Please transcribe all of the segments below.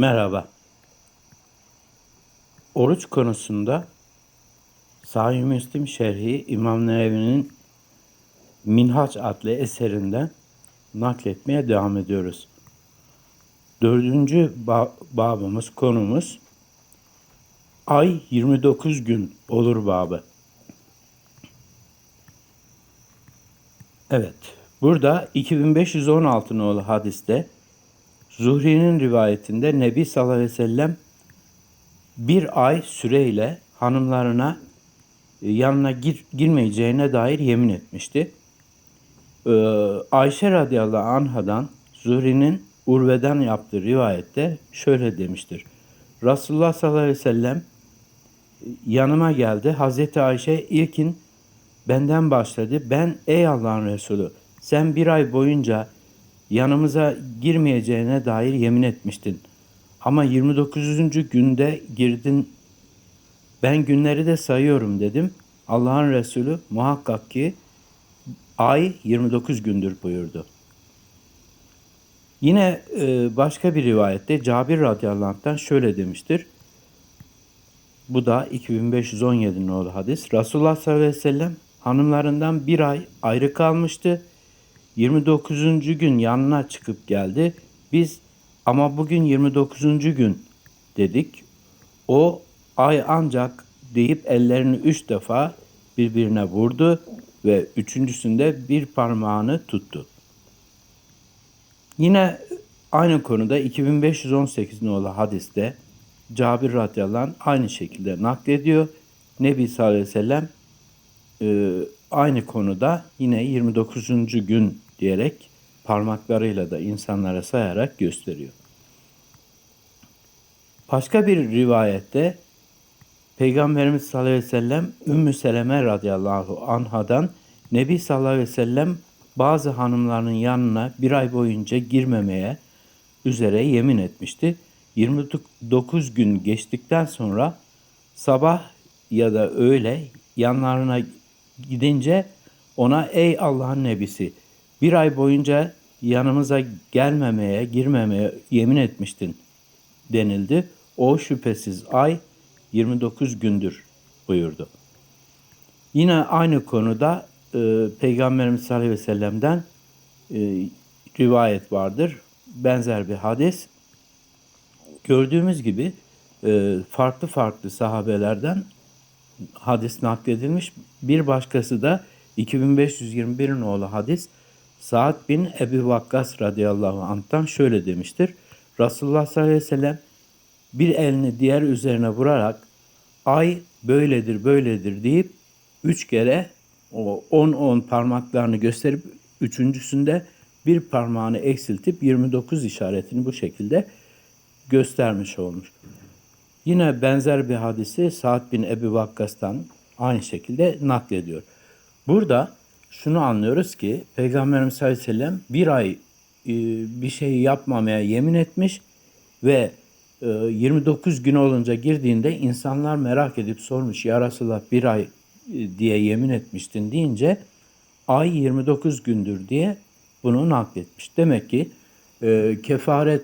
Merhaba. Oruç konusunda Sahih Müslim Şerhi İmam Nevevi'nin Minhaç adlı eserinden nakletmeye devam ediyoruz. Dördüncü ba- babımız, konumuz Ay 29 gün olur babı. Evet, burada 2516 nolu hadiste Zuhri'nin rivayetinde Nebi sallallahu aleyhi ve sellem bir ay süreyle hanımlarına e, yanına gir, girmeyeceğine dair yemin etmişti. Ee, Ayşe radıyallahu anhadan Zuhri'nin Urve'den yaptığı rivayette şöyle demiştir. Resulullah sallallahu aleyhi ve sellem e, yanıma geldi. Hazreti Ayşe ilkin benden başladı. Ben ey Allah'ın Resulü sen bir ay boyunca yanımıza girmeyeceğine dair yemin etmiştin. Ama 29. günde girdin. Ben günleri de sayıyorum dedim. Allah'ın Resulü muhakkak ki ay 29 gündür buyurdu. Yine e, başka bir rivayette Cabir radıyallahu şöyle demiştir. Bu da 2517 nolu hadis. Resulullah sallallahu aleyhi ve sellem hanımlarından bir ay ayrı kalmıştı. 29. gün yanına çıkıp geldi. Biz ama bugün 29. gün dedik. O ay ancak deyip ellerini üç defa birbirine vurdu ve üçüncüsünde bir parmağını tuttu. Yine aynı konuda 2518 nolu hadiste Cabir radıyallahu anh aynı şekilde naklediyor. Nebi sallallahu aleyhi ve sellem e, aynı konuda yine 29. gün diyerek parmaklarıyla da insanlara sayarak gösteriyor. Başka bir rivayette Peygamberimiz sallallahu aleyhi ve sellem Ümmü Seleme radıyallahu anhadan Nebi sallallahu aleyhi ve sellem bazı hanımlarının yanına bir ay boyunca girmemeye üzere yemin etmişti. 29 gün geçtikten sonra sabah ya da öğle yanlarına gidince ona ey Allah'ın nebisi bir ay boyunca yanımıza gelmemeye, girmemeye yemin etmiştin denildi. O şüphesiz ay 29 gündür buyurdu. Yine aynı konuda e, Peygamberimiz sallallahu aleyhi ve sellem'den e, rivayet vardır. Benzer bir hadis. Gördüğümüz gibi e, farklı farklı sahabelerden hadis nakledilmiş. Bir başkası da 2521 oğlu hadis Sa'd bin Ebi Vakkas radıyallahu anh'tan şöyle demiştir. Resulullah sallallahu aleyhi ve sellem bir elini diğer üzerine vurarak ay böyledir böyledir deyip üç kere o 10-10 parmaklarını gösterip üçüncüsünde bir parmağını eksiltip 29 işaretini bu şekilde göstermiş olmuş. Yine benzer bir hadisi Sa'd bin Ebi Vakkas'tan aynı şekilde naklediyor. Burada şunu anlıyoruz ki Peygamberimiz sallallahu aleyhi ve sellem bir ay e, bir şey yapmamaya yemin etmiş ve e, 29 gün olunca girdiğinde insanlar merak edip sormuş ya Resulallah bir ay e, diye yemin etmiştin deyince ay 29 gündür diye bunu nakletmiş. Demek ki e, kefaret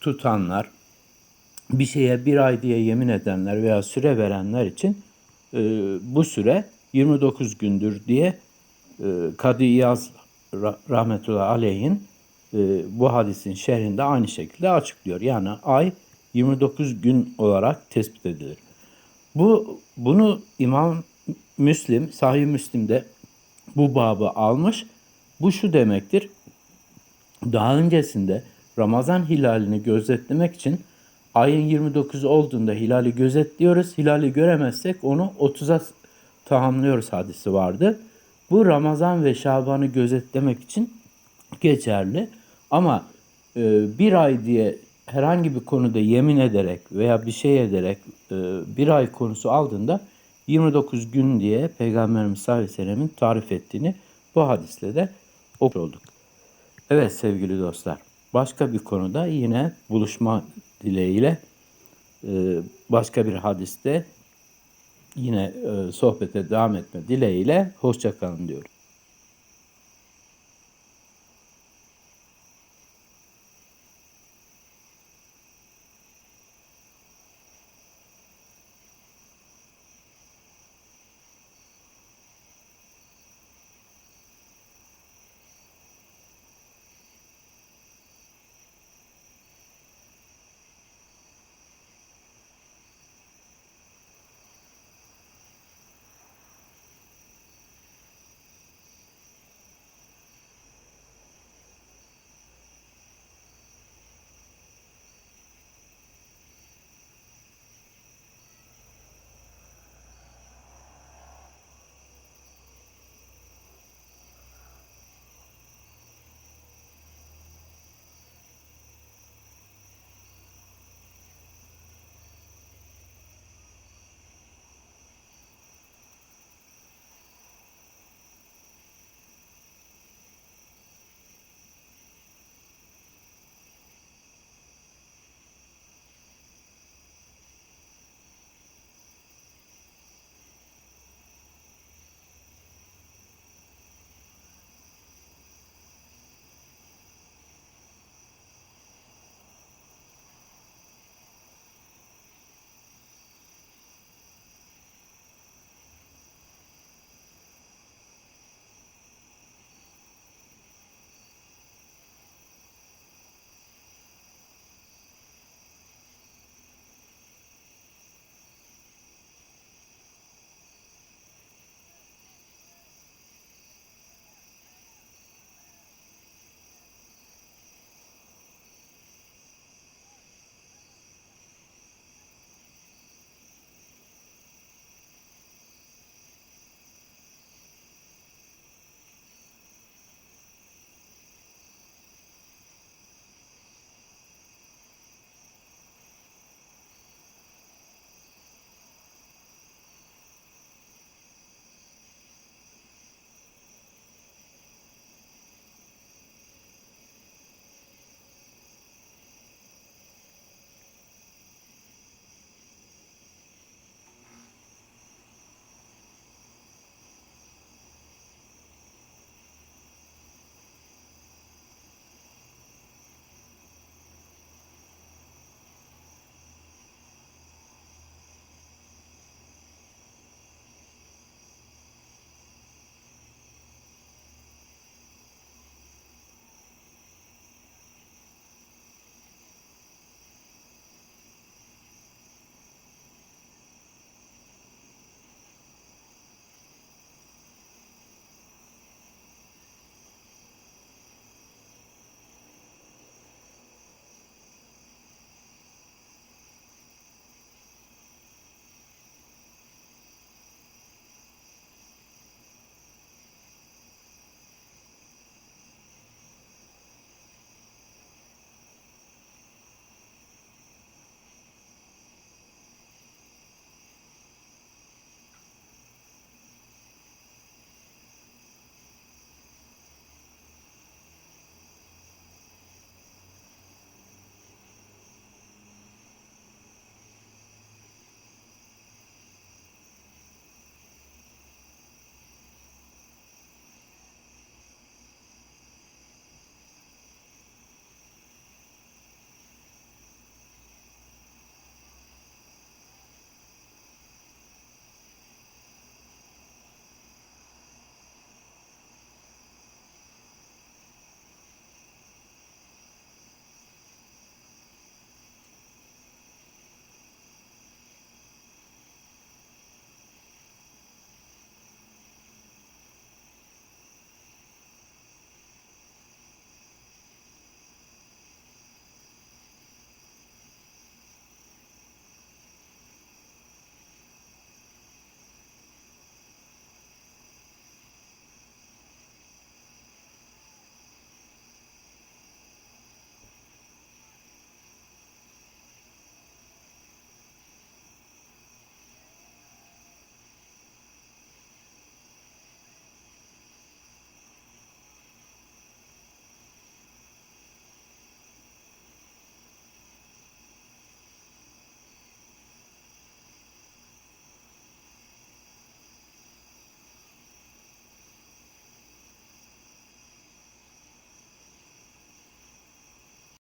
tutanlar, bir şeye bir ay diye yemin edenler veya süre verenler için e, bu süre 29 gündür diye e, Kadı İyaz rahmetullahi aleyhin e, bu hadisin şerhinde aynı şekilde açıklıyor. Yani ay 29 gün olarak tespit edilir. Bu bunu İmam Müslim, Sahih Müslim'de bu babı almış. Bu şu demektir. Daha öncesinde Ramazan hilalini gözetlemek için ayın 29 olduğunda hilali gözetliyoruz. Hilali göremezsek onu 30'a tamamlıyoruz hadisi vardı. Bu Ramazan ve Şaban'ı gözetlemek için geçerli. Ama e, bir ay diye herhangi bir konuda yemin ederek veya bir şey ederek e, bir ay konusu aldığında 29 gün diye Peygamberimiz sallallahu aleyhi ve sellemin tarif ettiğini bu hadisle de okuduk. Evet sevgili dostlar. Başka bir konuda yine buluşma dileğiyle e, başka bir hadiste yine e, sohbete devam etme dileğiyle hoşçakalın diyorum.